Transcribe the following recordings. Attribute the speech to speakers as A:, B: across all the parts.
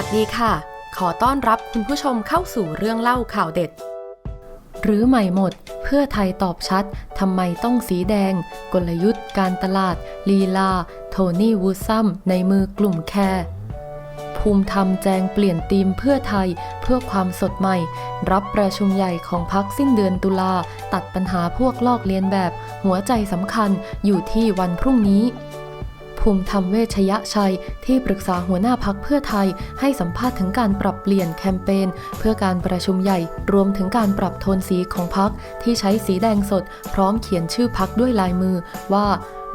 A: วัสดีค่ะ ขอต้อนรับคุณผู้ชมเข้าสู่เรื่องเล่าข่าวเด็ด หรือใหม่หมด เพื่อไทยตอบชัดทำไมต้องสีแดง กลยุทธ์ การตลาด ลีลา โทนี่วูซัมในมือกลุ่มแคร์ภูมิธรรมแจงเปลี่ยนธีมเพื่อไทยเพื่อความสดใหม่ รับประชุมใหญ่ของพักสิ้นเดือนตุลา ตัดปัญหาพวกลอกเลียนแบบ หัวใจสำคัญอยู่ที่วันพรุ่งนี้ ภูมิธรรมเวชยชัย ที่ปรึกษาหัวหน้าพักเพื่อไทย ให้สัมภาษณ์ถึงการปรับเปลี่ยนแคมเปญเพื่อการประชุมใหญ่ รวมถึงการปรับโทนสีของพักที่ใช้สีแดงสด พร้อมเขียนชื่อพักด้วยลายมือว่า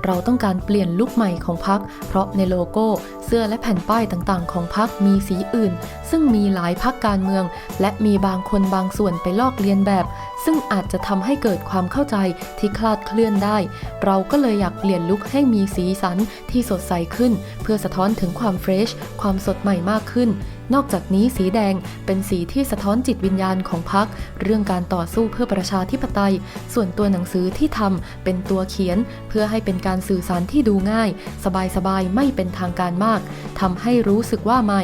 A: เราต้องการเปลี่ยนลุคใหม่ของพัก เพราะในโลโก้เสื้อและแผ่นป้ายต่างๆ ของพักมีสีอื่น ซึ่งมีหลายพักการเมือง และมีบางคนบางส่วนไปลอกเลียนแบบ ซึ่งอาจจะทำให้เกิดความเข้าใจที่คลาดเคลื่อนได้ เราก็เลยอยากเปลี่ยนลุคให้มีสีสันที่สดใสขึ้น เพื่อสะท้อนถึงความเฟรชความสดใหม่มากขึ้นนอกจากนี้สีแดงเป็นสีที่สะท้อนจิตวิญญาณของพรรคเรื่องการต่อสู้เพื่อประชาธิปไตย ส่วนตัวหนังสือที่ทำเป็นตัวเขียน เพื่อให้เป็นการสื่อสารที่ดูง่าย สบายๆไม่เป็นทางการมากทำให้รู้สึกว่าใหม่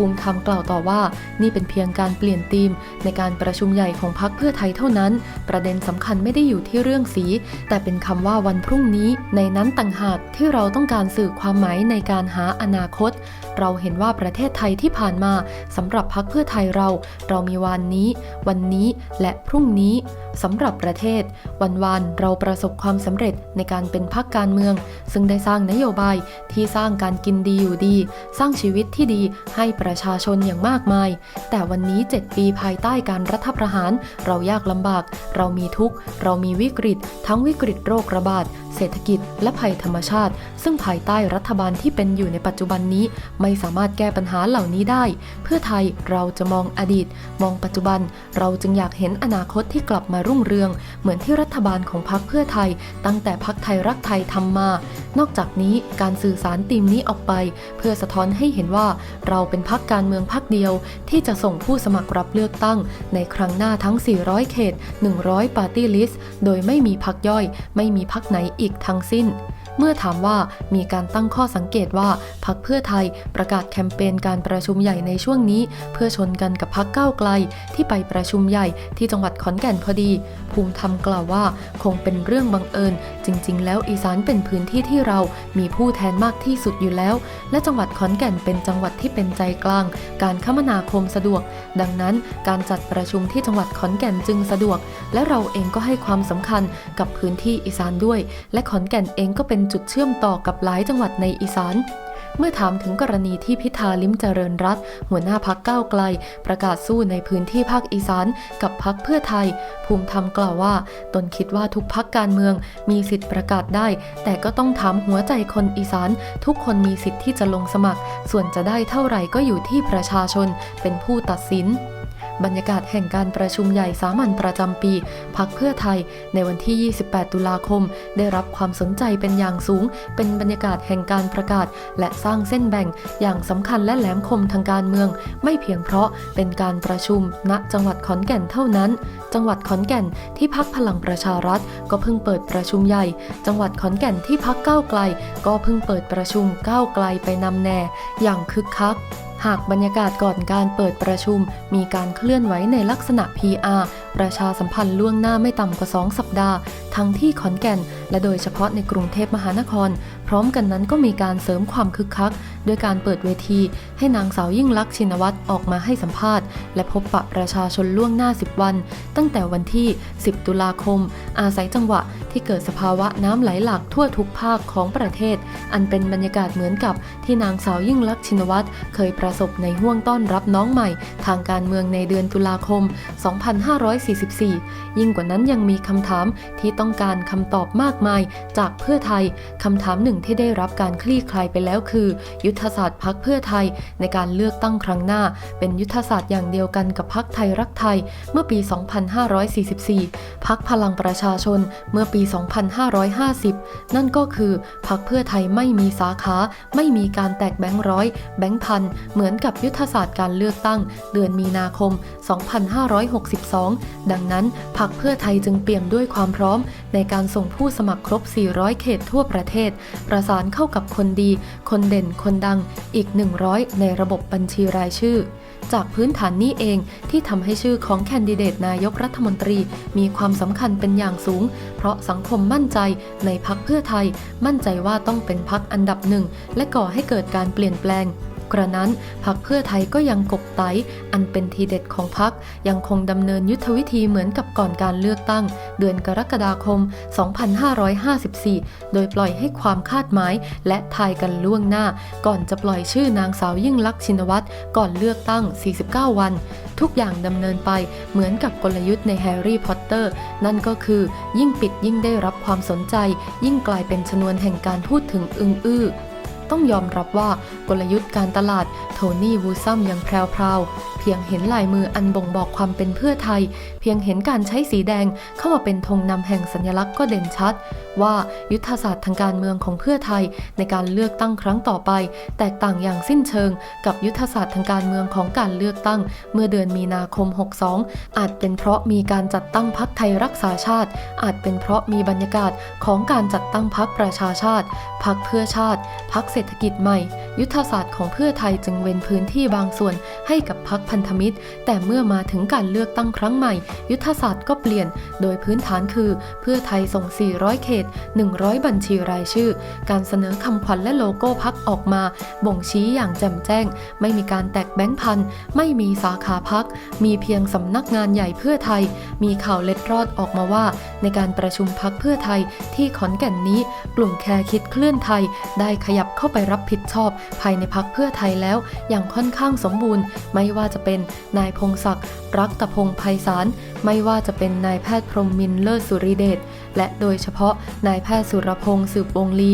A: ภูมิธรรมกล่าวต่อว่า นี่เป็นเพียงการเปลี่ยนธีม ในการประชุมใหญ่ของพรรคเพื่อไทยเท่านั้น ประเด็นสำคัญไม่ได้อยู่ที่เรื่องสี แต่เป็นคำว่าวันพรุ่งนี้ ในนั้นต่างหากที่เราต้องการสื่อความหมายในการหาอนาคต เราเห็นว่าประเทศไทยที่ผ่านมาสำหรับพรรคเพื่อไทยเรา เรามีวันนี้ วันนี้และพรุ่งนี้สำหรับประเทศ วันวานเราประสบความสำเร็จในการเป็นพรรคการเมือง ซึ่งได้สร้างนโยบายที่สร้างการกินดีอยู่ดี สร้างชีวิตที่ดีให้ประประชาชนอย่างมากมาย แต่วันนี้ 7 ปีภายใต้การรัฐประหาร เรายากลำบาก เรามีทุกข์ เรามีวิกฤต ทั้งวิกฤตโรคระบาด เศรษฐกิจ และภัยธรรมชาติ ซึ่งภายใต้รัฐบาลที่เป็นอยู่ในปัจจุบันนี้ ไม่สามารถแก้ปัญหาเหล่านี้ได้ เพื่อไทยเราจะมองอดีต มองปัจจุบัน เราจึงอยากเห็นอนาคตที่กลับมารุ่งเรือง เหมือนที่รัฐบาลของพรรคเพื่อไทย ตั้งแต่พรรคไทยรักไทยทำมา นอกจากนี้การสื่อสารธีมนี้ออกไป เพื่อสะท้อนให้เห็นว่าเราเป็นพรรคการเมืองพรรคเดียวที่จะส่งผู้สมัครรับเลือกตั้ง ในครั้งหน้าทั้ง 400 เขต 100 ปาร์ตี้ลิสต์ โดยไม่มีพรรคย่อย ไม่มีพรรคไหนอีกทั้งสิ้น เมื่อถามว่ามีการตั้งข้อสังเกตว่าพรรคเพื่อไทยประกาศแคมเปญการประชุมใหญ่ในช่วงนี้ เพื่อชนกันกับพรรคก้าวไกลที่ไปประชุมใหญ่ที่จังหวัดขอนแก่นพอดี ภูมิธรรมกล่าวว่า คงเป็นเรื่องบังเอิญ จริง ๆ แล้วอีสานเป็นพื้นที่ที่เรามีผู้แทนมากที่สุดอยู่แล้ว และจังหวัดขอนแก่นเป็นจังหวัดที่เป็นใจกลาง การคมนาคมสะดวก ดังนั้นการจัดประชุมที่จังหวัดขอนแก่นจึงสะดวก และเราเองก็ให้ความสำคัญกับพื้นที่อีสานด้วย และขอนแก่นเองก็เป็นจุดเชื่อมต่อกับหลายจังหวัดในอีสานเมื่อถามถึงกรณีที่พิธาลิ้มเจริญรัตหัวหน้าพักก้าวไกล ประกาศสู้ในพื้นที่ภาคอีสานกับพักเพื่อไทย ภูมิธรรมกล่าวว่า ตนคิดว่าทุกพักการเมืองมีสิทธิ์ประกาศได้ แต่ก็ต้องถามหัวใจคนอีสาน ทุกคนมีสิทธิ์ที่จะลงสมัคร ส่วนจะได้เท่าไหร่ก็อยู่ที่ประชาชนเป็นผู้ตัดสิน บรรยากาศแห่งการประชุมใหญ่สามัญประจำปีพักเพื่อไทย ในวันที่ 28 ตุลาคม ได้รับความสนใจเป็นอย่างสูง เป็นบรรยากาศแห่งการประกาศ และสร้างเส้นแบ่งอย่างสำคัญและแหลมคมทางการเมือง ไม่เพียงเพราะเป็นการประชุมณจังหวัดขอนแก่นเท่านั้น จังหวัดขอนแก่นที่พักพลังประชารัฐ ก็เพิ่งเปิดประชุมใหญ่ จังหวัดขอนแก่นที่พักก้าวไกล ก็เพิ่งเปิดประชุมก้าวไกลไปนำแน่อย่างคึกคัก หากบรรยากาศก่อนการเปิดประชุม มีการเคลื่อนไหวในลักษณะ PR ประชาสัมพันธ์ล่วงหน้าไม่ต่ำกว่า 2 สัปดาห์ ทั้งที่ขอนแก่น และโดยเฉพาะในกรุงเทพมหานคร พร้อมกันนั้นก็มีการเสริมความคึกคัก ด้วยการเปิดเวที ให้นางสาวยิ่งลักษณ์ชินวัตรออกมาให้สัมภาษณ์ และพบปะประชาชนล่วงหน้า 10 วัน ตั้งแต่วันที่ 10 ตุลาคม อาศัยจังหวะที่เกิดสภาวะน้ำไหลหลากทั่วทุกภาคของประเทศ อันเป็นบรรยากาศเหมือนกับที่นางสาวยิ่งลักษณ์ชินวัตรเคยประสบในห่วงต้อนรับน้องใหม่ ทางการเมืองในเดือนตุลาคม2544 ยิ่งกว่านั้นยังมีคำถามที่ต้องการคำตอบมากมาย จากเพื่อไทยคำถามหนึ่งที่ได้รับการคลี่คลายไปแล้วคือ ยุทธศาสตร์พักเพื่อไทยในการเลือกตั้งครั้งหน้า เป็นยุทธศาสตร์อย่างเดียวกันกับพักไทยรักไทย เมื่อปี 2544 พักพลังประชาชนเมื่อปี 2550 นั่นก็คือพักเพื่อไทยไม่มีสาขา ไม่มีการแตกแบงค์ร้อย แบงค์พันเหมือนกับยุทธศาสตร์การเลือกตั้ง เดือนมีนาคม 2562ดังนั้นพรรคเพื่อไทยจึงเปี่ยมด้วยความพร้อม ในการส่งผู้สมัครครบ 400 เขตทั่วประเทศ ประสานเข้ากับคนดี คนเด่น คนดัง อีก 100 ในระบบบัญชีรายชื่อ จากพื้นฐานนี้เองที่ทำให้ชื่อของแคนดิเดตนายกรัฐมนตรี มีความสำคัญเป็นอย่างสูง เพราะสังคมมั่นใจในพักเพื่อไทย มั่นใจว่าต้องเป็นพักอันดับหนึ่งและก่อให้เกิดการเปลี่ยนแปลง กระนั้นพักเพื่อไทยก็ยังกบไตอันเป็นทีเด็ดของพักยังคงดำเนินยุทธวิธีเหมือนกับก่อนการเลือกตั้ง เดือนกรกฎาคม 2554 โดยปล่อยให้ความคาดหมาย และทายกันล่วงหน้า ก่อนจะปล่อยชื่อนางสาวยิ่งลักษณ์ชินวัตรก่อนเลือกตั้ง 49 วัน ทุกอย่างดำเนินไปเหมือนกับกลยุทธ์ในแฮร์รี่พอตเตอร์นั่นก็คือยิ่งปิดยิ่งได้รับความสนใจ ยิ่งกลายเป็นชนวนแห่งการพูดถึงอึงอื้อ ต้องยอมรับว่ากลยุทธ์การตลาดโทนี่วูซัมยังแพรว เพียงเห็นลายมืออันบ่งบอกความเป็นเพื่อไทย เพียงเห็นการใช้สีแดงเข้ามาเป็นธงนำแห่งสัญลักษณ์ก็เด่นชัด ว่ายุทธศาสตร์ทางการเมืองของเพื่อไทยในการเลือกตั้งครั้งต่อไป แตกต่างอย่างสิ้นเชิง กับยุทธศาสตร์ทางการเมืองของการเลือกตั้ง เมื่อเดือนมีนาคม 62 อาจเป็นเพราะมีการจัดตั้งพักไทยรักษาชาติ อาจเป็นเพราะมีบรรยากาศของการจัดตั้งพักประชาชาติพักเพื่อชาติพักเศรษฐกิจใหม่ ยุทธศาสตร์ของเพื่อไทยจึงเว้นพื้นที่บางส่วนให้กับพักพันธมิตร แต่เมื่อมาถึงการเลือกตั้งครั้งใหม่ ยุทธศาสตร์ก็เปลี่ยน โดยพื้นฐานคือ เพื่อไทยส่ง 400 เขต 100 บัญชีรายชื่อ การเสนอคำขวัญและโลโก้พักออกมา บ่งชี้อย่างแจ่มแจ้ง ไม่มีการแตกแบงค์พัน ไม่มีสาขาพัก มีเพียงสำนักงานใหญ่เพื่อไทย มีข่าวเล็ดรอดออกมาว่า ในการประชุมพักเพื่อไทยที่ขอนแก่นนี้ กลุ่มแคร์คิดเคลื่อนไทย ได้ขยับเข้าไปรับผิดชอบ ภายในพักเพื่อไทยแล้ว อย่างค่อนข้างสมบูรณ์ ไม่ว่าจะเป็นนายพงศักดิ์รักตะพงไพศาลไม่ว่าจะเป็นนายแพทย์พรหมมินเลิศสุริเดชและโดยเฉพาะนายแพทย์สุรพงศ์สืบวงลี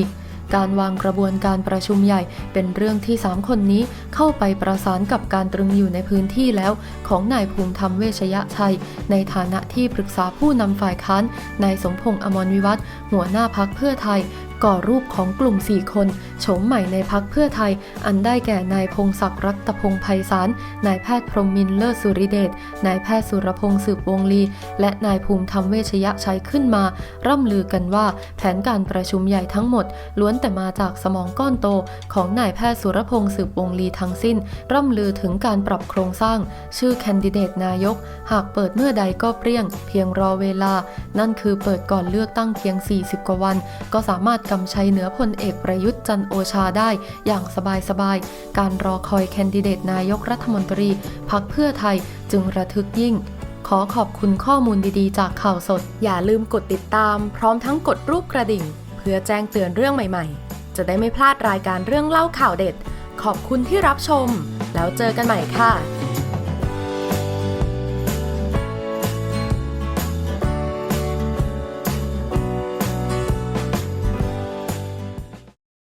A: การวางกระบวนการประชุมใหญ่เป็นเรื่องที่ 3 คนนี้เข้าไปประสานกับการตรึงอยู่ในพื้นที่แล้ว ของนายภูมิธรรมเวชยะชัย ในฐานะที่ปรึกษาผู้นำฝ่ายค้านนายสมพงษ์อมรวิวัฒหัวหน้าพักเพื่อไทย ก่อรูปของกลุ่ม 4 คนโฉมใหม่ในพักเพื่อไทย อันได้แก่นายพงศักดิ์รัตพงศ์ไพศาล นายแพทย์พรหมมินเลิศสุริเดช นายแพทย์สุรพงศ์สืบวงลี และนายภูมิธรรมเวชยชัยขึ้นมา ร่ำลือกันว่าแผนการประชุมใหญ่ทั้งหมด ล้วนแต่มาจากสมองก้อนโต ของนายแพทย์สุรพงศ์สืบวงลีทั้งสิ้น ร่ำลือถึงการปรับโครงสร้าง ชื่อแคนดิเดตนายก หากเปิดเมื่อใดก็เปรี้ยง เพียงรอเวลา นั่นคือเปิดก่อนเลือกตั้งเพียง 40 กว่าวัน ก็สามารถกำชัยเหนือพลเอกประยุทธ์จันโอชาได้อย่างสบายๆ การรอคอยแคนดิเดตนายกรัฐมนตรีพักเพื่อไทยจึงระทึกยิ่ง ขอขอบคุณข้อมูลดีๆ จากข่าวสด อย่าลืมกดติดตาม พร้อมทั้งกดรูปกระดิ่ง เพื่อแจ้งเตือนเรื่องใหม่ๆ จะได้ไม่พลาดรายการเรื่องเล่าข่าวเด็ด ขอบคุณที่รับชม แล้วเจอกันใหม่ค่ะ